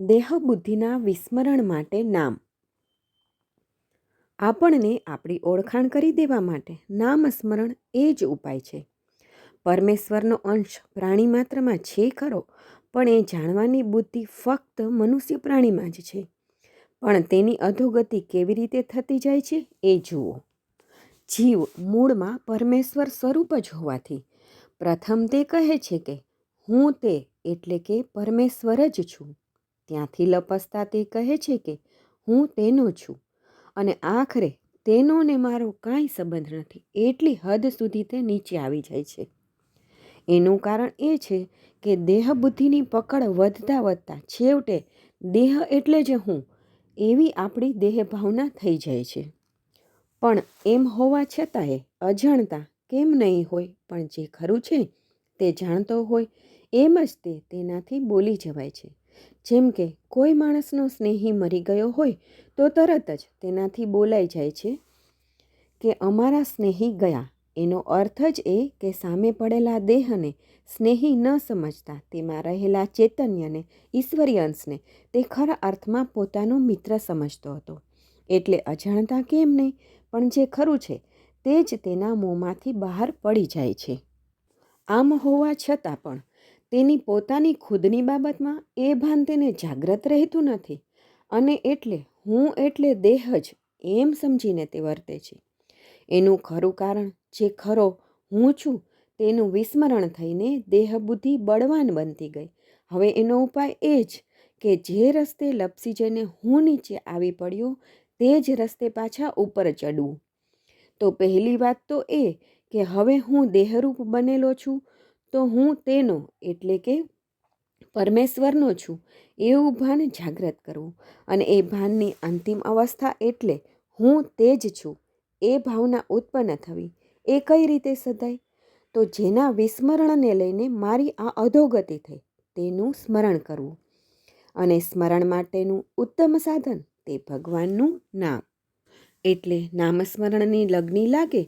દેહબુદ્ધિના વિસ્મરણ માટે નામ. આપણને આપણી ઓળખાણ કરી દેવા માટે નામ સ્મરણ એ જ ઉપાય છે. પરમેશ્વરનો અંશ પ્રાણી માત્રમાં છે ખરો, પણ એ જાણવાની બુદ્ધિ ફક્ત મનુષ્ય પ્રાણીમાં જ છે. પણ તેની અધોગતિ કેવી રીતે થતી જાય છે એ જુઓ. જીવ મૂળમાં પરમેશ્વર સ્વરૂપ જ હોવાથી, પ્રથમ તે કહે છે કે, હું તે એટલે કે પરમેશ્વર જ છું. ત્યાંથી લપસતા તે કહે છે કે, હું તેનો છું અને આખરે તેનો ને મારો કાંઈ સંબંધ નથી. એટલી હદ સુધી તે નીચે આવી જાય છે. એનું કારણ એ છે કે દેહ બુદ્ધિની પકડ વધતા વધતા છેવટે દેહ એટલે જ હું એવી આપણી દેહ ભાવના થઈ જાય છે. પણ એમ હોવા છતાંય અજાણતા કેમ નહીં હોય પણ જે ખરું છે તે જાણતો હોય એમ જ તે તેનાથી બોલી જવાય છે. જેમ કે કોઈ માણસનો સ્નેહી મરી ગયો હોય તો તરત જ તેનાથી બોલાઈ જાય છે કે અમારા સ્નેહી ગયા. એનો અર્થ જ એ કે સામે પડેલા દેહને સ્નેહી ન સમજતા તેમાં રહેલા ચૈતન્યને ઈશ્વરી અંશને તે ખરા અર્થમાં પોતાનો મિત્ર સમજતો હતો. એટલે અજાણતા કેમ નહીં? પણ જે ખરું છે તે જ તેના મોંમાંથી બહાર પડી જાય છે. આમ હોવા છતાં પણ તેની પોતાની ખુદની બાબતમાં એ ભાન તેને જાગ્રત રહેતું નથી અને એટલે હું એટલે દેહ જ એમ સમજીને તે વર્તે છે. એનું ખરું કારણ જે ખરો હું છું તેનું વિસ્મરણ થઈને દેહ બુદ્ધિ બળવાન બનતી ગઈ. હવે એનો ઉપાય એ જ કે જે રસ્તે લપસી જઈને હું નીચે આવી પડ્યો તે જ રસ્તે પાછા ઉપર ચડવું તો પહેલી વાત તો એ કે હવે હું દેહરૂપ બનેલો છું તો હું તેનો, એટલે કે પરમેશ્વરનો છું એવું ભાન જાગ્રત કરવું. અને એ ભાનની અંતિમ અવસ્થા એટલે હું તે જ છું, એ ભાવના ઉત્પન્ન થવી. એ કઈ રીતે સદાય તો જેના વિસ્મરણને લઈને મારી આ અધોગતિ થઈ, તેનું સ્મરણ કરવું. અને સ્મરણ માટેનું ઉત્તમ સાધન, તે ભગવાનનું નામ. એટલે નામસ્મરણની લગ્ની લાગે,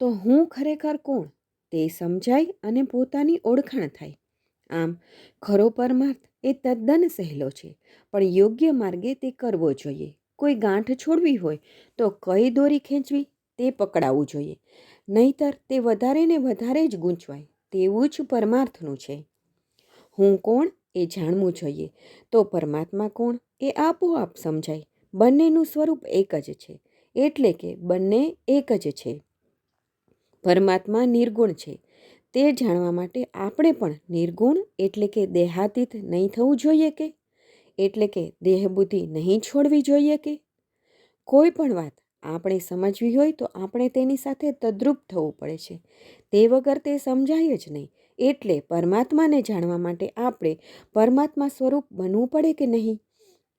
તો હું ખરેખર કોણ? તે સમજાય અને પોતાની ઓળખાણ થાય. આમ ખરો પરમાર્થ એ તદ્દન સહેલો છે, પણ યોગ્ય માર્ગે તે કરવો જોઈએ. કોઈ ગાંઠ છોડવી હોય તો કઈ દોરી ખેંચવી તે પકડાવવું જોઈએ. નહીતર તે વધારે ને વધારે જ ગૂંચવાય, તેવું જ પરમાર્થનું છે. હું કોણ એ જાણવું જોઈએ, તો પરમાત્મા કોણ એ આપોઆપ સમજાય. બંનેનું સ્વરૂપ એક જ છે, એટલે કે બંને એક જ છે. પરમાત્મા નિર્ગુણ છે. તે જાણવા માટે આપણે પણ નિર્ગુણ એટલે કે દેહાતીત નહીં થવું જોઈએ કે? એટલે કે દેહબુદ્ધિ નહીં છોડવી જોઈએ કે? કોઈ પણ વાત આપણે સમજવી હોય તો આપણે તેની સાથે તદ્રુપ થવું પડે છે. તે વગર તે સમજાય જ નહીં. એટલે પરમાત્માને જાણવા માટે આપણે પરમાત્મા સ્વરૂપ બનવું પડે કે નહીં?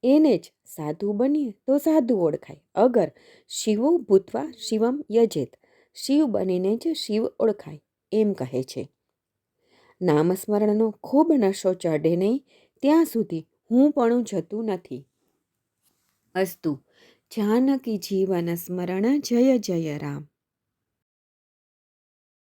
એને જ સાધુ બનીએ તો સાધુ ઓળખાય. અગર શિવો ભૂતવા શિવમ યજેત. શિવ બનીને જ શિવ ઓળખાય, એમ કહે છે. નામસ્મરણનો ખૂબ નશો ચઢે નહીં, ત્યાં સુધી હું પણ જતું નથી. અસ્તુ, જાનકી જીવન સ્મરણ જય જય રામ.